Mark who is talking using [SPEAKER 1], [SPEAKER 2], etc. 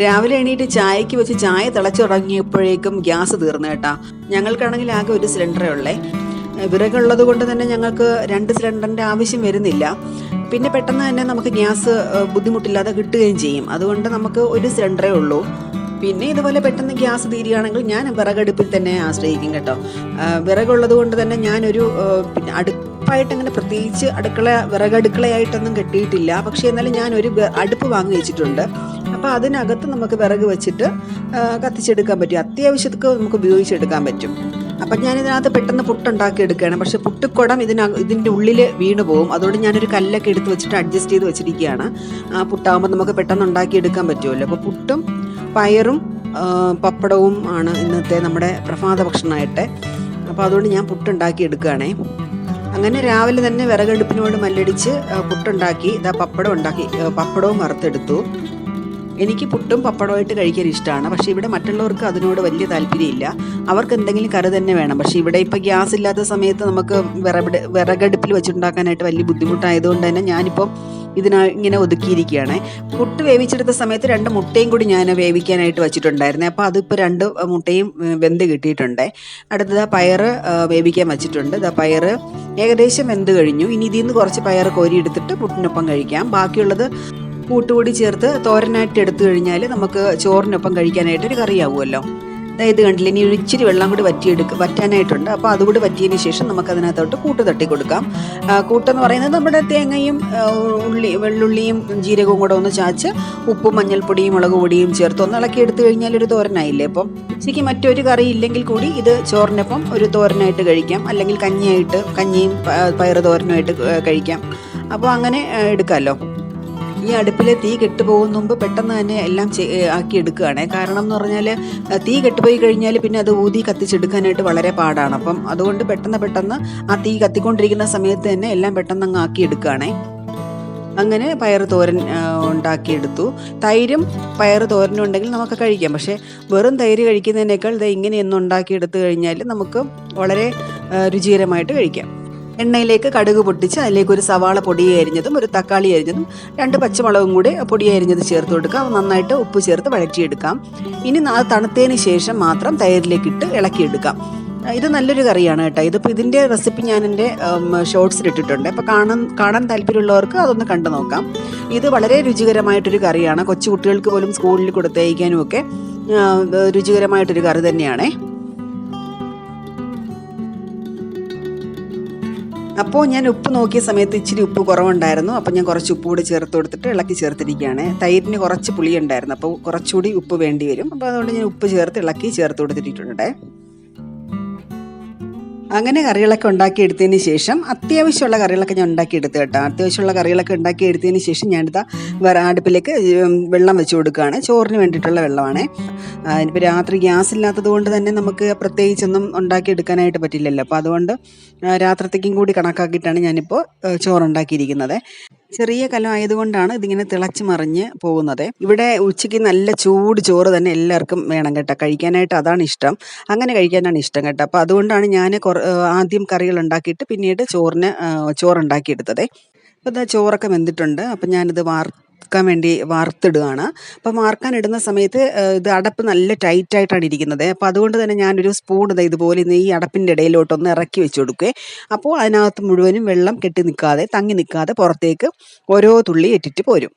[SPEAKER 1] രാവിലെ എണീറ്റ് ചായക്ക് വെച്ച് ചായ തിളച്ചു തുടങ്ങിയപ്പോഴേക്കും ഗ്യാസ് തീർന്നു കേട്ടാ. ഞങ്ങൾക്കാണെങ്കിൽ ആകെ ഒരു സിലിണ്ടറേ ഉള്ളേ. വിറകുള്ളത് കൊണ്ട് തന്നെ ഞങ്ങൾക്ക് രണ്ട് സിലിണ്ടറിന്റെ ആവശ്യം വരുന്നില്ല. പിന്നെ പെട്ടെന്ന് തന്നെ നമുക്ക് ഗ്യാസ് ബുദ്ധിമുട്ടില്ലാതെ കിട്ടുകയും ചെയ്യും. അതുകൊണ്ട് നമുക്ക് ഒരു സിലിണ്ടറേ ഉള്ളൂ. പിന്നെ ഇതുപോലെ പെട്ടെന്ന് ഗ്യാസ് തീരുകയാണെങ്കിൽ ഞാൻ വിറകടുപ്പിൽ തന്നെ ആശ്രയിക്കും കേട്ടോ. വിറകുള്ളത് കൊണ്ട് തന്നെ ഞാനൊരു പിന്നെ അടുപ്പായിട്ട് അങ്ങനെ പ്രത്യേകിച്ച് അടുക്കള വിറകടുക്കളയായിട്ടൊന്നും കെട്ടിയിട്ടില്ല. പക്ഷേ എന്നാലും ഞാൻ ഒരു അടുപ്പ് വാങ്ങി വെച്ചിട്ടുണ്ട്. അപ്പോൾ അതിനകത്ത് നമുക്ക് വിറക് വെച്ചിട്ട് കത്തിച്ചെടുക്കാൻ പറ്റും. അത്യാവശ്യത്തേക്ക് നമുക്ക് ഉപയോഗിച്ചെടുക്കാൻ പറ്റും. അപ്പം ഞാൻ ഇതിനകത്ത് പെട്ടെന്ന് പുട്ടുണ്ടാക്കി എടുക്കുകയാണ് പക്ഷെ പുട്ടുക്കുടം ഇതിന ഇതിന്റെ ഉള്ളിൽ വീണ് പോകും അതുകൊണ്ട് ഞാനൊരു കല്ലൊക്കെ എടുത്ത് വെച്ചിട്ട് അഡ്ജസ്റ്റ് ചെയ്ത് വെച്ചിരിക്കുകയാണ്. ആ പുട്ടാകുമ്പോൾ നമുക്ക് പെട്ടെന്ന് ഉണ്ടാക്കി എടുക്കാൻ പറ്റുമല്ലോ. അപ്പോൾ പുട്ടും പയറും പപ്പടവും ആണ് ഇന്നത്തെ നമ്മുടെ പ്രഭാത ഭക്ഷണമായിട്ട്. അപ്പോൾ അതുകൊണ്ട് ഞാൻ പുട്ടുണ്ടാക്കി എടുക്കുകയാണേ അങ്ങനെ രാവിലെ തന്നെ വിറകടുപ്പിനോട് മല്ലടിച്ച് പുട്ടുണ്ടാക്കി ഇതാ പപ്പടം ഉണ്ടാക്കി പപ്പടവും വറുത്തെടുത്തു. എനിക്ക് പുട്ടും പപ്പടമായിട്ട് കഴിക്കാൻ ഇഷ്ടമാണ്. പക്ഷേ ഇവിടെ മറ്റുള്ളവർക്ക് അതിനോട് വലിയ താല്പര്യമില്ല. അവർക്ക് എന്തെങ്കിലും കറി തന്നെ വേണം. പക്ഷേ ഇവിടെ ഇപ്പോൾ ഗ്യാസ് ഇല്ലാത്ത സമയത്ത് നമുക്ക് വിറകട് വിറകടുപ്പിൽ വെച്ചുണ്ടാക്കാനായിട്ട് വലിയ ബുദ്ധിമുട്ടായതുകൊണ്ട് തന്നെ ഞാനിപ്പോൾ ഇതിനാ ഇങ്ങനെ ഒതുക്കിയിരിക്കുകയാണ്. പുട്ട് വേവിച്ചെടുത്ത സമയത്ത് രണ്ട് മുട്ടയും കൂടി ഞാൻ വേവിക്കാനായിട്ട് വെച്ചിട്ടുണ്ടായിരുന്നു. അപ്പോൾ അതിപ്പോൾ രണ്ട് മുട്ടയും വെന്ത് കിട്ടിയിട്ടുണ്ട്. അടുത്തത് പയറ് ആ, വേവിക്കാൻ വെച്ചിട്ടുണ്ട്. ഇതാ പയറ് ഏകദേശം വെന്ത് കഴിഞ്ഞു. ഇനി ഇതിൽ നിന്ന് കുറച്ച് പയർ കോരി എടുത്തിട്ട് പുട്ടിനൊപ്പം കഴിക്കാം. ബാക്കിയുള്ളത് കൂട്ടുകൂടി ചേർത്ത് തോരനായിട്ട് എടുത്തു കഴിഞ്ഞാൽ നമുക്ക് ചോറിനൊപ്പം കഴിക്കാനായിട്ട് ഒരു കറിയാവുമല്ലോ. ഇത് കണ്ടില്ല ഇനി ഒരിച്ചിരി വെള്ളം കൂടി വറ്റിയെടുക്കുക വറ്റാനായിട്ടുണ്ട്. അപ്പോൾ അതുകൂടി വറ്റിയതിന് ശേഷം നമുക്ക് അതിനകത്തോട്ട് കൂട്ട് തട്ടി കൊടുക്കാം. കൂട്ടെന്ന് പറയുന്നത് നമ്മുടെ തേങ്ങയും ഉള്ളി വെള്ളുള്ളിയും ജീരകവും കൂടെ ഒന്ന് ചാച്ച് ഉപ്പും മഞ്ഞൾപ്പൊടിയും മുളക് പൊടിയും ചേർത്ത് ഒന്ന് ഇളക്കി എടുത്തു കഴിഞ്ഞാൽ ഒരു തോരനായില്ലേ. അപ്പം ശരിക്ക് മറ്റൊരു കറി ഇല്ലെങ്കിൽ കൂടി ഇത് ചോറിനൊപ്പം ഒരു തോരനായിട്ട് കഴിക്കാം. അല്ലെങ്കിൽ കഞ്ഞിയായിട്ട് കഞ്ഞിയും പയറ് തോരനുമായിട്ട് കഴിക്കാം. അപ്പോൾ അങ്ങനെ എടുക്കാമല്ലോ ഈ അടുപ്പിൽ തീ കെട്ടുപോകുന്ന മുമ്പ് പെട്ടെന്ന് തന്നെ എല്ലാം ആക്കി എടുക്കുകയാണ്. കാരണം എന്ന് പറഞ്ഞാൽ തീ കെട്ടുപോയി കഴിഞ്ഞാൽ പിന്നെ അത് ഊതി കത്തിച്ചെടുക്കാനായിട്ട് വളരെ പാടാണ്. അപ്പം അതുകൊണ്ട് പെട്ടെന്ന് പെട്ടെന്ന് ആ തീ കത്തിക്കൊണ്ടിരിക്കുന്ന സമയത്ത് തന്നെ എല്ലാം പെട്ടെന്ന് അങ്ങ് ആക്കി എടുക്കുകയാണേ. അങ്ങനെ പയർ തോരൻ ഉണ്ടാക്കിയെടുത്തു. തൈരും പയർ തോരനും ഉണ്ടെങ്കിൽ നമുക്ക് കഴിക്കാം. പക്ഷേ വെറും തൈര് കഴിക്കുന്നതിനേക്കാൾ ഇത് ഇങ്ങനെയൊന്നും ഉണ്ടാക്കിയെടുത്തു കഴിഞ്ഞാൽ നമുക്ക് വളരെ രുചികരമായിട്ട് കഴിക്കാം. എണ്ണയിലേക്ക് കടുക് പൊട്ടിച്ച് അതിലേക്ക് ഒരു സവാള പൊടി അരിഞ്ഞതും ഒരു തക്കാളി അരിഞ്ഞതും രണ്ട് പച്ചമുളകും കൂടി പൊടി അരിഞ്ഞത് ചേർത്ത് കൊടുക്കാം. നന്നായിട്ട് ഉപ്പ് ചേർത്ത് വഴറ്റിയെടുക്കാം. ഇനി അത് തണുത്തതിന് ശേഷം മാത്രം തൈരിലേക്ക് ഇട്ട് ഇളക്കിയെടുക്കാം. ഇത് നല്ലൊരു കറിയാണ് കേട്ടോ. ഇതിപ്പോൾ ഇതിന്റെ റെസിപ്പി ഞാൻ എന്റെ ഷോർട്സിൽ ഇട്ടിട്ടുണ്ട്. അപ്പോൾ കാണാൻ കാണാൻ താല്പര്യമുള്ളവർക്ക് അതൊന്ന് കണ്ടു നോക്കാം. ഇത് വളരെ രുചികരമായിട്ടൊരു കറിയാണ്. കൊച്ചു കുട്ടികൾക്ക് പോലും സ്കൂളിൽ കൊടുത്തയക്കാനും ഒക്കെ രുചികരമായിട്ടൊരു കറി തന്നെയാണേ. അപ്പോൾ ഞാൻ ഉപ്പ് നോക്കിയ സമയത്ത് ഇച്ചിരി ഉപ്പ് കുറവുണ്ടായിരുന്നു. അപ്പോൾ ഞാൻ കുറച്ച് ഉപ്പ് കൂടി ചേർത്ത് കൊടുത്തിട്ട് ഇളക്കി ചേർത്തിരിക്കുകയാണ്. തൈരിന് കുറച്ച് പുളിയുണ്ടായിരുന്നു. അപ്പോൾ കുറച്ചുകൂടി ഉപ്പ് വേണ്ടി വരും. അപ്പോൾ അതുകൊണ്ട് ഞാൻ ഉപ്പ് ചേർത്ത് ഇളക്കി ചേർത്ത് കൊടുത്തിട്ടുണ്ട്. അങ്ങനെ കറികളൊക്കെ ഉണ്ടാക്കിയെടുത്തതിന് ശേഷം അത്യാവശ്യമുള്ള കറികളൊക്കെ ഞാൻ ഉണ്ടാക്കിയെടുത്ത് കേട്ടോ. അത്യാവശ്യമുള്ള കറികളൊക്കെ ഉണ്ടാക്കിയെടുത്തതിന് ശേഷം ഞാനിതാ അടുപ്പിലേക്ക് വെള്ളം വെച്ച് കൊടുക്കുകയാണ്. ചോറിന് വേണ്ടിയിട്ടുള്ള വെള്ളമാണ്. ഇനിയിപ്പോൾ രാത്രി ഗ്യാസ് ഇല്ലാത്തത് കൊണ്ട് തന്നെ നമുക്ക് പ്രത്യേകിച്ചൊന്നും ഉണ്ടാക്കിയെടുക്കാനായിട്ട് പറ്റില്ലല്ലോ. അപ്പോൾ അതുകൊണ്ട് രാത്രിത്തേക്കും കൂടി കണക്കാക്കിയിട്ടാണ് ഞാനിപ്പോൾ ചോറുണ്ടാക്കിയിരിക്കുന്നത്. ചെറിയ കലമായതുകൊണ്ടാണ് ഇതിങ്ങനെ തിളച്ച് മറിഞ്ഞ് പോകുന്നത്. ഇവിടെ ഉച്ചയ്ക്ക് നല്ല ചൂട് ചോറ് തന്നെ എല്ലാവർക്കും വേണം കേട്ടോ. കഴിക്കാനായിട്ട് അതാണ് ഇഷ്ടം. അങ്ങനെ കഴിക്കാനാണ് ഇഷ്ടം കേട്ടോ. അപ്പോൾ അതുകൊണ്ടാണ് ഞാൻ ആദ്യം കറികൾ ഉണ്ടാക്കിയിട്ട് പിന്നീട് ചോറിന് ചോറുണ്ടാക്കിയെടുത്തത്. അപ്പോൾ ഇതാ ചോറൊക്കെ വെന്തിട്ടുണ്ട്. അപ്പം ഞാനിത് വാർക്കാൻ വേണ്ടി വാർത്തിടുകയാണ്. അപ്പോൾ മാർക്കാൻ ഇടുന്ന സമയത്ത് ഇത് അടപ്പ് നല്ല ടൈറ്റ് ആയിട്ടാണ് ഇരിക്കുന്നത്. അപ്പോൾ അതുകൊണ്ട് തന്നെ ഞാനൊരു സ്പൂൺ ഇതാ ഇതുപോലെ ഈ അടപ്പിന്റെ ഇടയിലോട്ടൊന്ന് ഇറക്കി വെച്ച് കൊടുക്കുകയും അപ്പോൾ അതിനകത്ത് മുഴുവനും വെള്ളം കെട്ടി നിൽക്കാതെ തങ്ങി നിൽക്കാതെ പുറത്തേക്ക് ഓരോ തുള്ളി ഇട്ടിട്ട് പോരും.